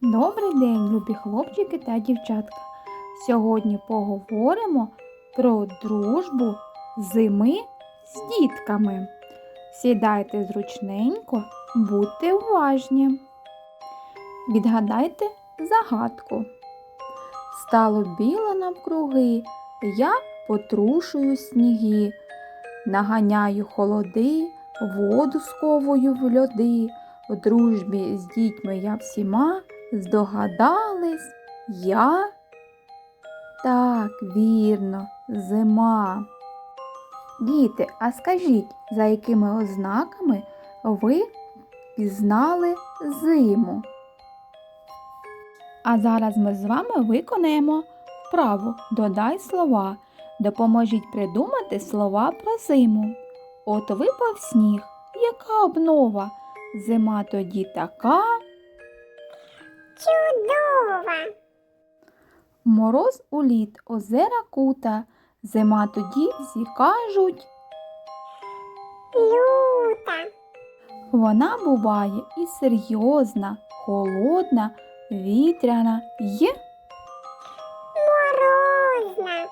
Добрий день, любі хлопчики та дівчатка. Сьогодні поговоримо про дружбу зими з дітками. Сідайте зручненько, будьте уважні. Відгадайте загадку. Стало біло навкруги, я потрушую сніги, наганяю холоди, воду сковую в льоди. В дружбі з дітьми я всіма здогадались я. Так, вірно, зима. Діти, а скажіть, за якими ознаками ви пізнали зиму? А зараз ми з вами виконаємо вправу Додай слова. Допоможіть придумати слова про зиму. От випав сніг, яка обнова? Зима тоді така, Чудова! мороз у лід, озера кута. Зима тоді всі кажуть, Люта! вона буває і серйозна, холодна, вітряна й, Морозна!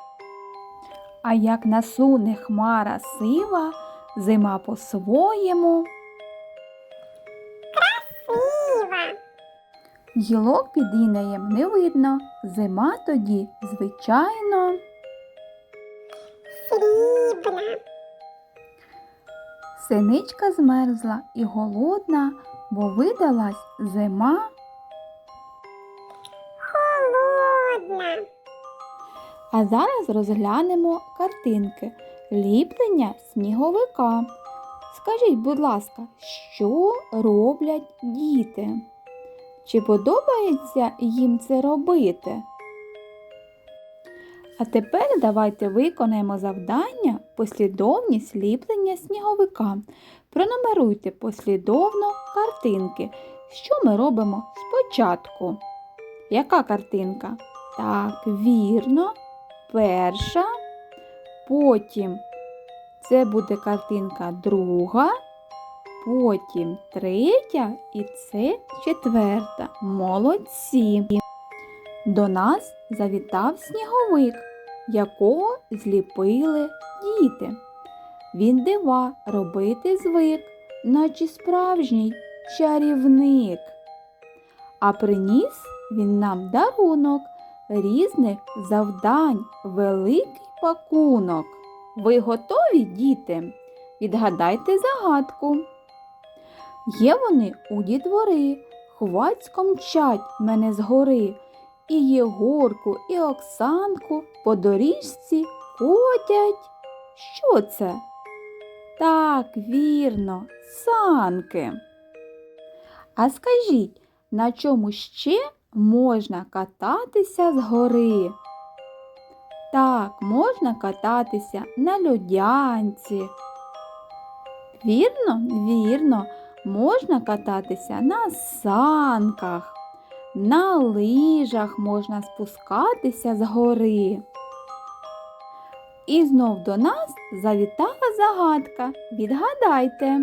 а як насуне хмара сива, зима по-своєму, гілок під інеєм не видно, зима тоді, звичайно. Срібна! Синичка змерзла і голодна, бо видалась зима. Холодна! А зараз розглянемо картинки ліплення сніговика. Скажіть, будь ласка, що роблять діти? Чи подобається їм це робити? А тепер давайте виконаємо завдання послідовність ліплення сніговика. Пронумеруйте послідовно картинки. Що ми робимо спочатку? Яка картинка? Так, вірно. Перша. Потім це буде картинка друга. Потім третя і це четверта. Молодці. До нас завітав сніговик, якого зліпили діти. Він дива робити звик, наче справжній чарівник. А приніс він нам дарунок різних завдань, великий пакунок. Ви готові, діти? Відгадайте загадку. Є вони у дітвори, хвацько мчать мене згори, і Єгорку, і Оксанку по доріжці котять. Що це? Так, вірно, санки. А скажіть, на чому ще можна кататися з гори? Так, можна кататися на льодянці. Вірно, вірно, можна кататися на санках, на лижах можна спускатися з гори. І знов до нас завітала загадка. Відгадайте.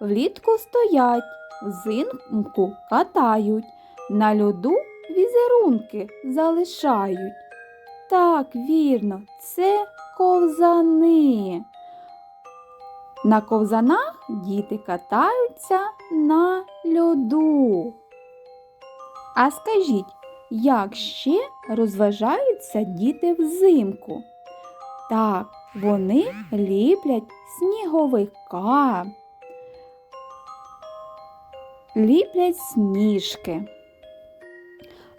Влітку стоять, взимку катають, на льоду візерунки залишають. Так, вірно, це ковзани. На ковзанах діти катаються на льоду. А скажіть, як ще розважаються діти взимку? Так, вони ліплять сніговика, ліплять сніжки.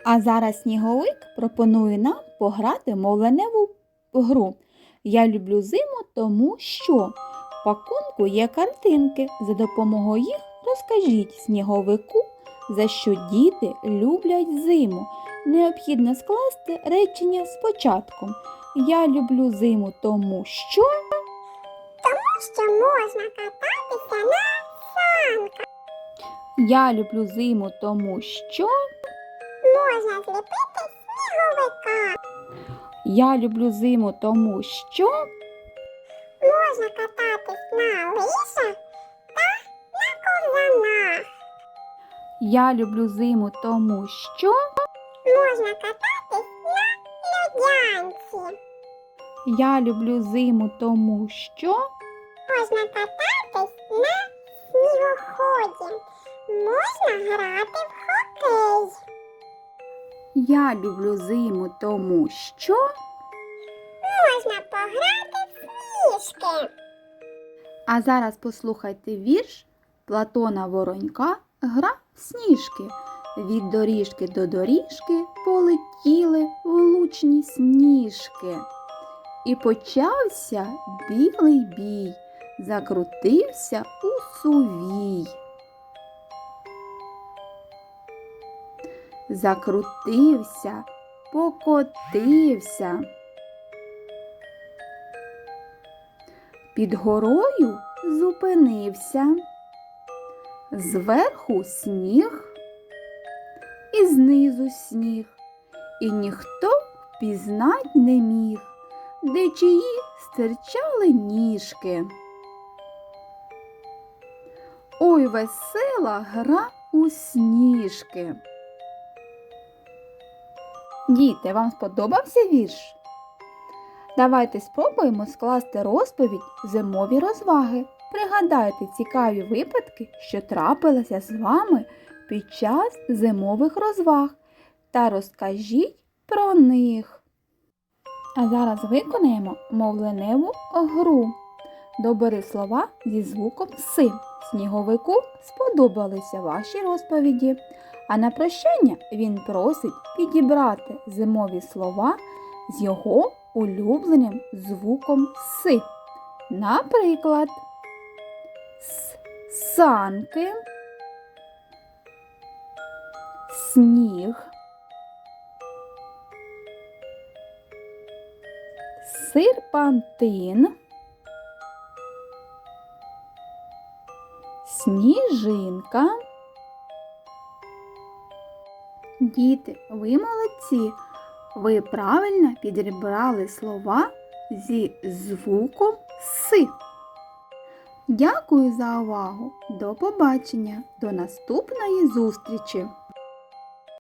А зараз сніговик пропонує нам пограти мовленеву гру. Я люблю зиму, тому що в пакунку є картинки. За допомогою їх розкажіть сніговику, за що діти люблять зиму. Необхідно скласти речення спочатку. Я люблю зиму, тому що Тому Що можна кататися на санках? я люблю зиму, тому що Можна зліпити сніговика. я люблю зиму, тому що Можна кататись на та на ковзанах. Я люблю зиму, тому що Можна кататись на льодянці. я люблю зиму, тому що Можна кататись на снігоході. Можна грати в хокей. я люблю зиму, тому що Можна пограти в сніжки. А зараз послухайте вірш Платона Воронька Гра в сніжки. Від доріжки до доріжки полетіли влучні сніжки. І почався білий бій, закрутився у сувій. Закрутився, покотився. Під горою зупинився, зверху сніг, і знизу сніг, і ніхто впізнать не міг, де чиї стирчали ніжки. Ой, весела гра у сніжки. Діти, вам сподобався вірш? Давайте спробуємо скласти розповідь зимові розваги. Пригадайте цікаві випадки, що трапилися з вами під час зимових розваг, та розкажіть про них. А зараз виконаємо мовленеву гру. Добери слова зі звуком си. Сніговику сподобалися ваші розповіді. А на прощання він просить підібрати зимові слова з його улюбленим звуком си. Наприклад, с- санки, сніг, серпантин, сніжинка. Діти, ви молодці. Ви правильно підібрали слова зі звуком си. Дякую за увагу. До побачення. До наступної зустрічі!